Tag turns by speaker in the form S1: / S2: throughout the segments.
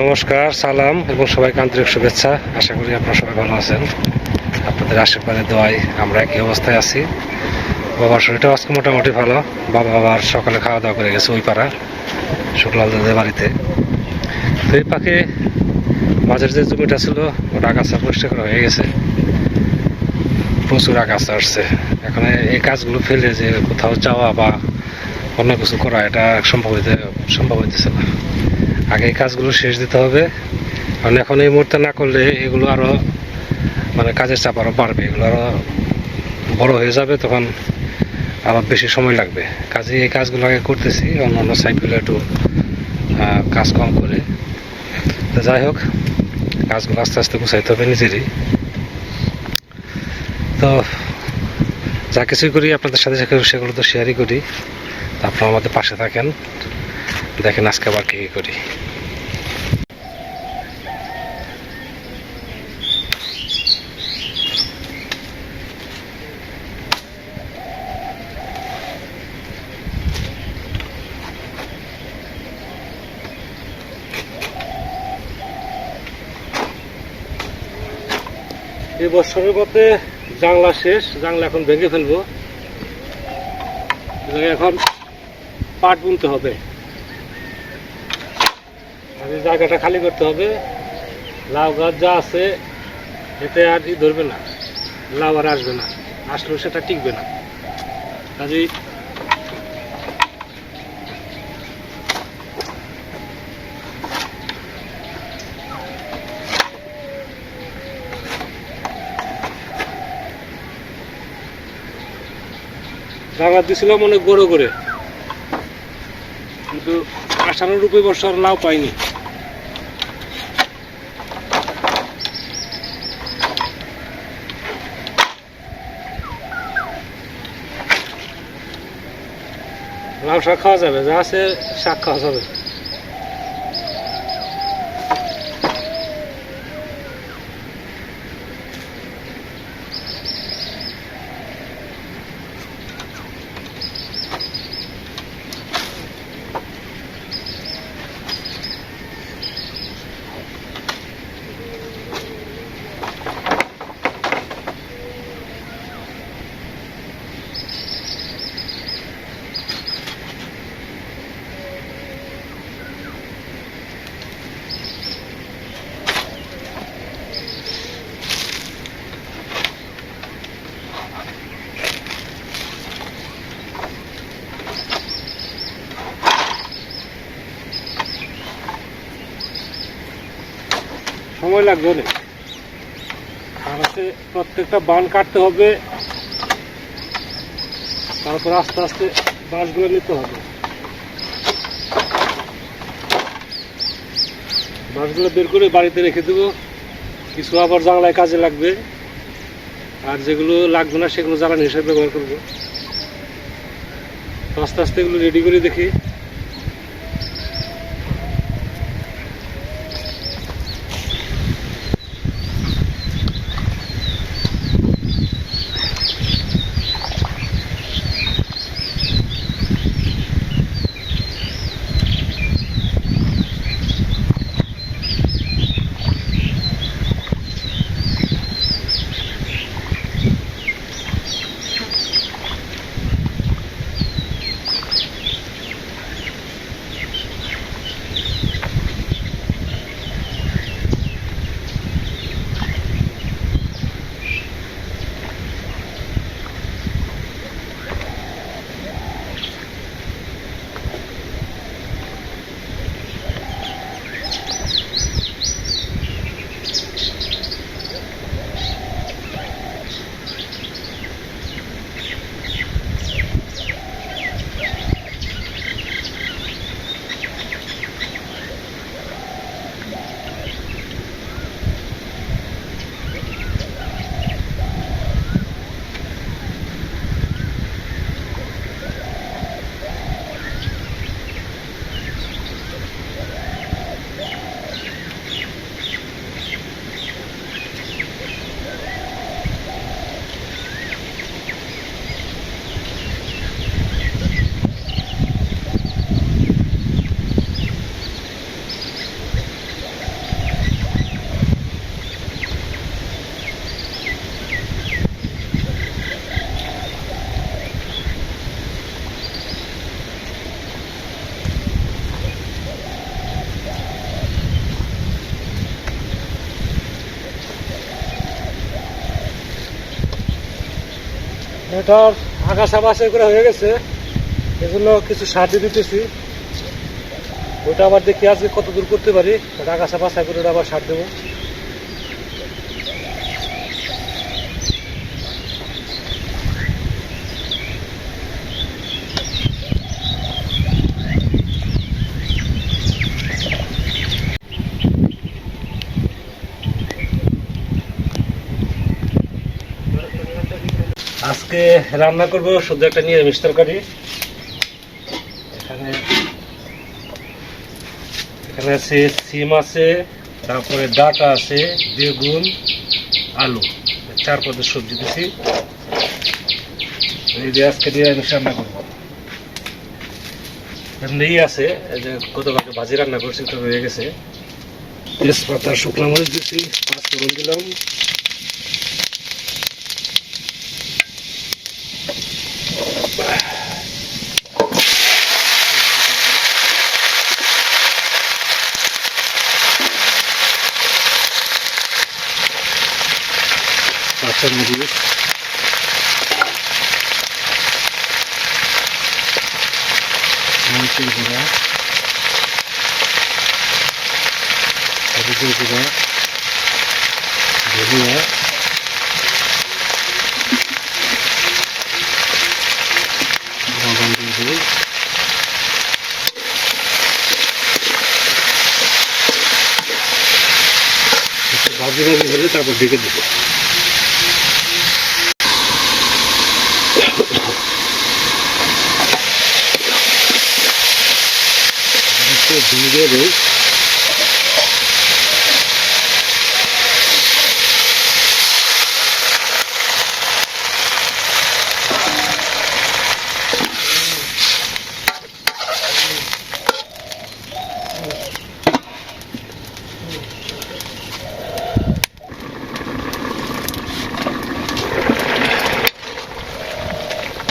S1: নমস্কার, সালাম এবং সবাইকে আন্তরিক শুভেচ্ছা। আশা করি আপনারা সবাই ভালো আছেন। আপনাদের আশীর্বাদে দোয়াই আমরা একই অবস্থায় আছি। বাবার শরীরটা আজকে মোটামুটি ভালো। বাবা আবার সকালে খাওয়া দাওয়া করে গেছে ওই পাড়া শুক্লাল দাদের বাড়িতে। তো এই পাখে মাঝের যে জমিটা ছিল, ওটা আগাছা পরিষ্কার করা হয়ে গেছে। প্রচুর আগাছা আসছে। এখন এই কাজগুলো ফেলে যে কোথাও যাওয়া বা অন্য কিছু করা, এটা সম্ভব হইতে সম্ভব হইতেছে না। আগে এই কাজগুলো শেষ দিতে হবে। কারণ এখন এই মুহূর্তে না করলে এগুলো আরও মানে কাজের চাপ আরও বাড়বে, এগুলো আরও বড় হয়ে যাবে, তখন আবার বেশি সময় লাগবে। কাজে এই কাজগুলো আগে করতেছি অন্য অন্য সাইডগুলো একটু কাজ কম করে। তো যাই হোক, কাজগুলো আস্তে আস্তে গুছাইতে হবে নিজেরই। তো যা কিছুই করি, আপনাদের সাথে সেগুলো তো শেয়ারই করি। আপনারা আমাদের পাশে থাকেন। দেখেন আজকে আবার কি করি। এই বছরের মধ্যে জাংলা শেষ জাংলা এখন ভেঙে ফেলব। এখন পাট বুনতে হবে। জায়গাটা খালি করতে হবে। লাউ গাছ যা আছে, এতে আর ই ধরবে না। লাউ আর আসবে না। আসলেও সেটা টিকবে না। কাজেই জায়গা দিছিলাম অনেক বড় করে। কিন্তু আশানুরূপ এই বছর লাউ পাইনি। লাউ শাক খাওয়া যাবে যা আছে শাক খাওয়া যাবে সময় লাগবে অনেক আর হচ্ছে প্রত্যেকটা বান কাটতে হবে। তারপর আস্তে আস্তে বাঁশগুলো নিতে হবে। বাঁশগুলো বের করে বাড়িতে রেখে দেবো। কিছু আবার জানলায় কাজে লাগবে। আর যেগুলো লাগবে না, সেগুলো জ্বালানি হিসেবে ব্যবহার করব। আস্তে আস্তে এগুলো রেডি করে দেখি। এটার আগাছা বাছাই করে হয়ে গেছে। এগুলো কিছু সার দিয়ে দিতেছি। ওটা আবার দেখি আজকে কত দূর করতে পারি। আগাছা বাছাই করে ওটা আবার সার দেবো। আজকে রান্না করব, শুধু একটা নিরামিষ তরকারি। এখানে এখানে আছে সিম আছে, তারপরে ডাটা আছে, বেগুন, আলু। চার পদের সবজি দিছি। এই দিয়ে আজকে নিরামিষ রান্না করব। এমনি আছে যে গতকালকে ভাজি রান্না করছি তো হয়ে গেছে। তেজপাতা, শুকনো মরিচ দিছি, পাঁচ ফোড়ন দিলাম। কাঁচা মরিচ মরিচের গুঁড়া হলুদের গুঁড়া ধনিয়া লবণ দিয়ে দেবো একটু ভাজি ভাজি হলে তারপর ঢেকে দেবো দেই।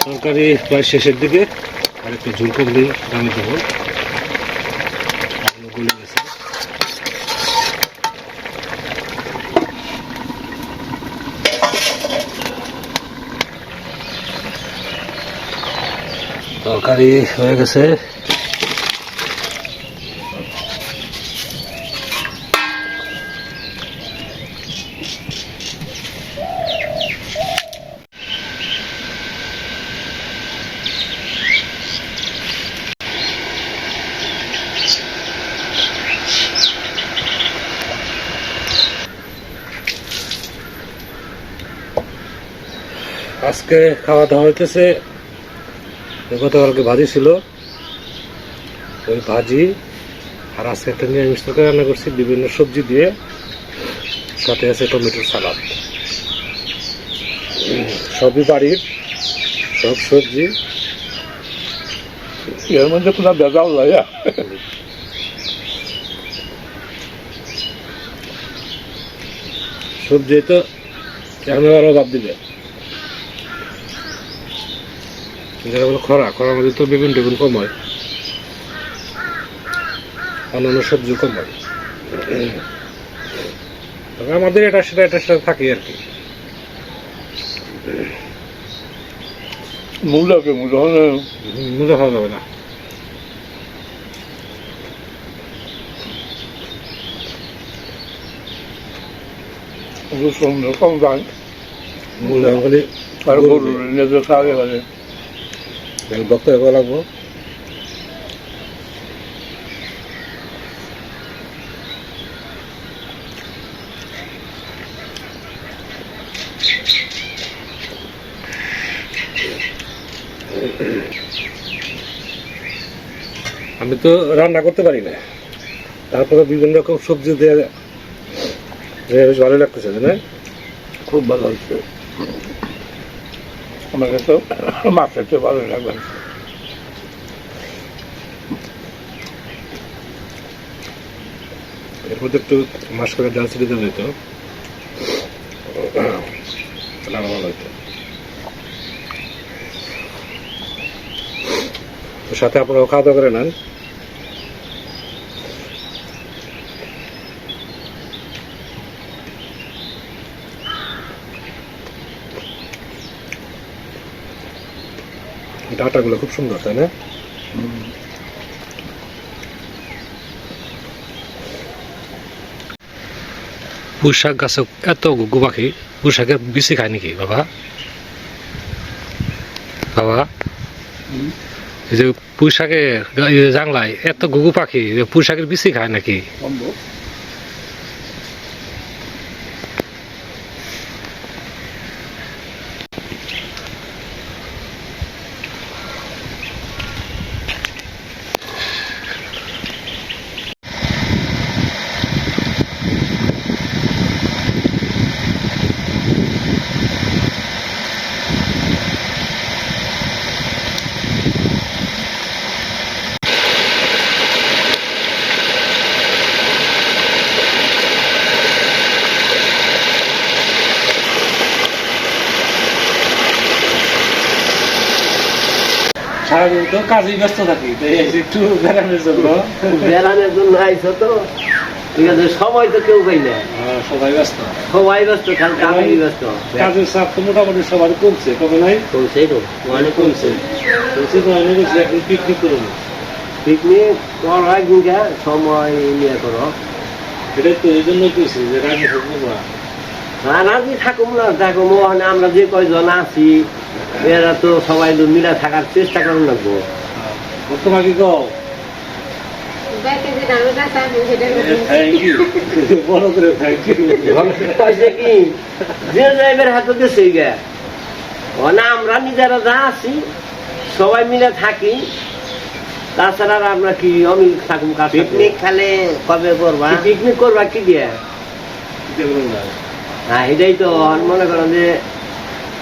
S1: তরকারি প্রায় শেষের দিকে আর একটু ঝুল করলেই নামে দেবো আলু গলে গেছে তরকারি হয়ে গেছে আজকে খাওয়া দাওয়া হইতেছে গতকালকে ভাজি ছিল। ওই ভাজি আর আজকে একটা নিরামিষ তরকারি রান্না করছি বিভিন্ন সবজি দিয়ে। সাথে আছে টমেটোর সালাদ। সবই বাড়ির সব সবজি।
S2: এর মধ্যে কোনো ভেজাল নাই হ্যাঁ?
S1: সবজি তো এখন আরও বাদ দিবে? যারা বলে খরা খরার মধ্যে তো বেগুন টেগুন কম হয়। অন্যান্য সবজি কম হয়। তবে আমাদের এটা সেটা এটা সেটা থাকে আর কি।
S2: মূলাকে মূল হলে
S1: মুজা খাওয়া যাবে না।
S2: রসুন কম দাম।
S1: মূল্য খালি
S2: আর গরু নিজের খাওয়া গেলে
S1: লাগবো? আমি তো রান্না করতে পারি না। তারপরে বিভিন্ন রকম সবজি দিয়ে দিয়ে বেশ ভালো লাগতেছে না?
S2: খুব ভালো হচ্ছে আমার তো মাছ খেতে ভালো লাগবে
S1: এর মধ্যে একটু মাস করে ডাল ছিটে দেওয়া যেত তাহলে তো সাথে আপনারাও খাওয়া দাওয়া করে নেন ডাটাগুলো খুব সুন্দর তাই না? পুঁশাক গাছে এত গুগু পাখি পুঁশাকের বিচি খায় নাকি বাবা? বাবা? এই যে পুঁশাকে জাংলায় এত গুগু পাখি পুঁশাকের বেশি খায় নাকি? তো কাজেই ব্যস্ত থাকি একটু বেড়ানোর জন্য।
S3: বেড়ানোর জন্য আইছো তো? ঠিক আছে সময় তো কেউ পাই না।
S1: সবাই ব্যস্ত।
S3: সবাই ব্যস্ত খালি কাজেই ব্যস্ত।
S1: কাজের চাপ তো মোটামুটি সবার কমছে কমে নাই?
S3: কমছে তো অনেক কমছে।
S1: বলছি তো আমি বলছি এখন পিকনিক করব
S3: পিকনিক করার কিন্তু সময় নিয়ে করো।
S1: এটাই তো এই কইছি যে রাজি থাকব না।
S3: রাজি থাকুম না থাকুম আমরা যে কয়জন আছি এরা তো সবাই মিলে থাকার চেষ্টা করুন লাগবো।
S1: তোমাকে কও?
S3: আমরা নিজেরা যা আছি সবাই মিলে থাকি। তাছাড়া আমরা কি অমিল কাজ
S4: পিকনিক খালে কবে করবা?
S3: পিকনিক করবা কি দিয়ে হ্যাঁ এটাই তো মনে করেন যে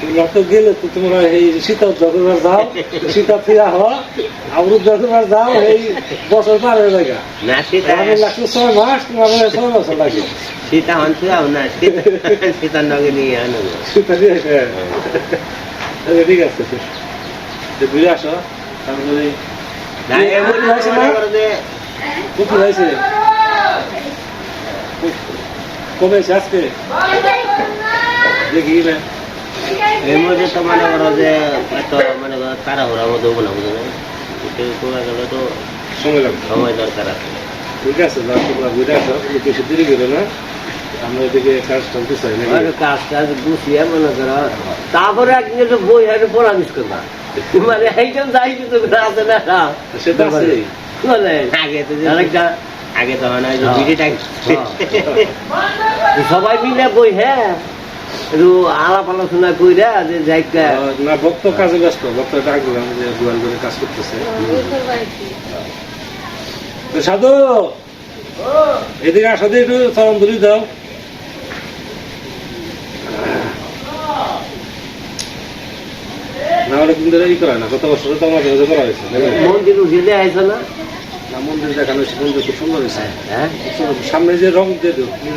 S1: তোমরা তো গেলে তো তোমরা এই শীতা যতবার যাও শীতা ফিরা হওয়া আবরুদ যতবার যাও এই বছর পার হয়ে যায়
S4: না সীতা
S1: আমাদের লাগছে ছয় মাস তোমার ছয় বছর লাগে
S4: সীতা হন্তু যাও না সীতা সীতার নগে নিয়ে আনো।
S1: শীতা দিয়ে হ্যাঁ। ঠিক আছে তো ঘুরে আসো তারপরে কোথায় হয়েছে কবে আজকে? দেখি না।
S4: এর মধ্যে তো মনে করো যে এত মনে করো তাড়াহুড়ার মধ্যে বলা বুঝো না একটু করে গেলে তো
S1: সময় লাগবে।
S4: সময় দরকার আছে।
S1: ঠিক আছে যাও তোমরা ঘুরে আসো তুমি দেরি করো না। আমরা এদিকে কাজ চলতে চাই না
S3: কাজ টাজ গুছিয়ে মনে করো। তারপরে একদিন একটু বই হাতে পড়ামিস করবা। মানে এইজন যাই কিছু আছে না। না
S1: সেটা আছে
S4: আগে তো
S3: আরেকটা।
S4: আগে তো না যে। বিড়িটা
S3: সবাই মিলে বই হ্যাঁ। একটু আলাপ আলোচনা কইরা যে যাইকা।
S1: না ভক্ত কাজে ব্যস্ত ভক্ত ডাকবো আমি যে দুয়ার করে কাজ করতেছে। সাধু এদিকে আসো একটু চরণ ধরি দাও। না দিন ধরে ই করা না গত বছর তো মাঝে করা হয়েছে
S3: মন্দির উঠিয়ে দেওয়া হয়েছে না?
S1: না মন্দির দেখানো হয়েছে মন্দির খুব সুন্দর হয়েছে।
S3: হ্যাঁ।
S1: সামনে যে রং দিয়ে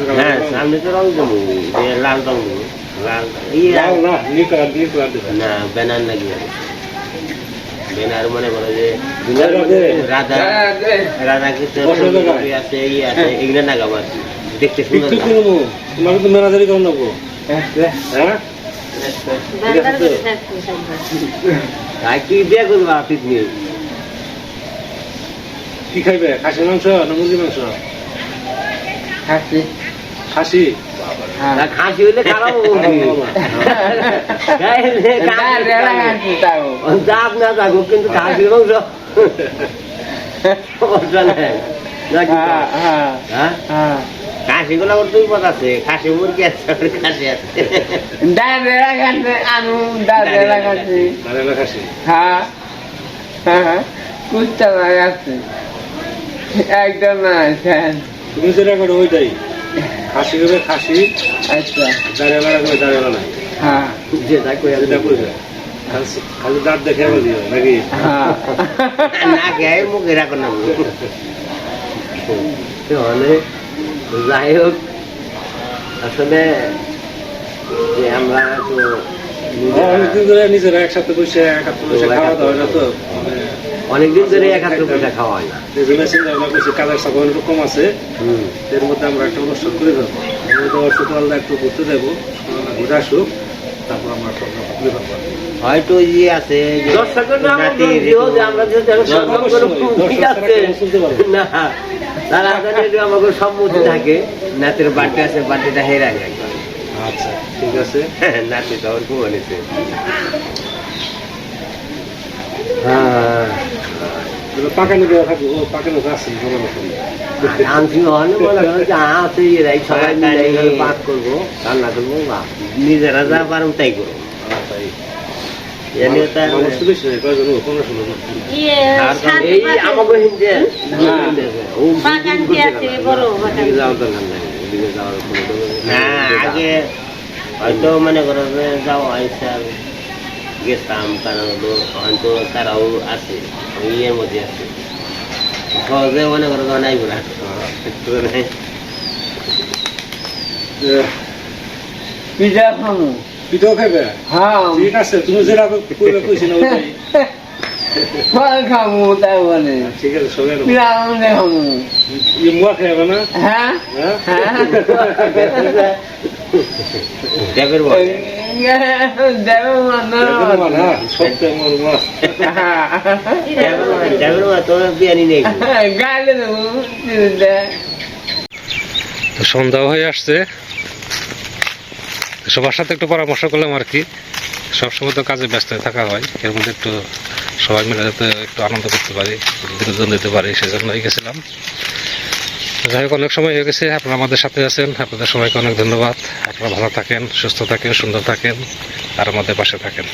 S1: কালারের
S4: হ্যাঁ সামনে তো রং দেবো লাল রং দেবো। লাল
S1: লাল না নীল কালার নীল কালার
S4: না ব্যানার লাগিয়ে। ব্যানার মনে করো যে
S1: রাধে।
S4: রাধা রাধা কৃষ্ণ। আছে ইয়ে আছে এগুলো লাগাবো আর কি। দেখতে সুন্দর
S1: তোমাকে তো ম্যানেজারি করে নেব হ্যাঁ
S3: তাই কি দিয়ে করবা পিকনিক
S1: কি খাইবে খাসি মাংস না মুরগি মাংস খাসি
S3: তা খাসি হইলে খারাপ না কিন্তু খাসি মাংস হ্যাঁ
S4: খাসিগুলো ওর দুই পথ আছে খাসি মুরগি আছে খাসি আছে।
S1: নারেলা খাসি
S5: একদম আছেন
S1: তুমি যেটা করো ওইটাই। খাসি হবে খাসি।
S5: আচ্ছা।
S1: দাঁড়িয়ে বেড়া করে দাঁড়িয়ে বেড়া
S5: হ্যাঁ।
S3: যেটা কই
S1: যেটা করবে খালি দাঁত দেখে বলি নাকি?
S5: হ্যাঁ।
S4: না খেয়ে মুখে রাখো না
S3: তাহলে যাই হোক আসলে যে আমরা তো নিজেরা
S1: অনেকদিন ধরে নিজেরা একসাথে বসে একাত্তর বসে খাওয়া দাওয়া তো মানে
S3: অনেকদিন ধরে খাওয়া হয় না।
S1: কাজের কম আছে। এর মধ্যে আমরা একটা অনুষ্ঠান করে একটু ঘুরতে দেবো ঘুরে আসুক তারপর আমরা প্রোগ্রাম করে দেবো
S4: হয়তো ওই আছে।
S1: তারা
S3: আমাকে সম্মতি থাকে।
S4: নাতির বার্থডে আছে বার্থডেটা হেরা যায়
S1: আচ্ছা ঠিক আছে।
S4: নাতি তখন ঘুমানিছে
S3: হ্যাঁ।
S1: পাকানি দেওয়া থাকবে ও পাকানো আছে ভালো মতন
S3: আনছি হলে মনে হয় যে আছে এরাই সবাই মিলে এইভাবে পাক করব রান্না করব বা
S4: নিজেরা যা তাই। করো
S1: তাই জন।
S6: ইয়ে
S3: কোনো নেই।
S4: না আগে হয়তো মনে করো যে যাও গেছিলাম কারণ হয়তো তারাও আছে। ইয়ের মধ্যে আছে। সহজে মনে করো নাই ঘোরা
S1: এ,
S5: পিঠা খামু।
S1: পিঠাও খাবে
S5: হ্যাঁ।
S1: ঠিক আছে তুমি যেটা করবে কইছি না
S5: ফল খামু তাই বলে।
S1: ঠিক আছে সবাই
S5: পিঠা আমাদের খামু।
S1: ই মুয়া খাবে না?
S5: হ্যাঁ।
S1: হ্যাঁ?
S5: হ্যাঁ।
S1: সন্ধ্যা হয়ে আসছে। সবার সাথে একটু পরামর্শ করলাম আর কি। সবসময় তো কাজে ব্যস্ত থাকা হয়। এর মধ্যে একটু সবাই মিলে যাতে একটু আনন্দ করতে পারি বিনোদন দিতে পারি, সেজন্যই গেছিলাম। যাই হোক, অনেক সময় হয়ে গেছে। আপনারা আমাদের সাথে আছেন। আপনাদের সবাইকে অনেক ধন্যবাদ। আপনারা ভালো থাকেন, সুস্থ থাকেন, সুন্দর থাকেন, আর আমাদের পাশে থাকেন।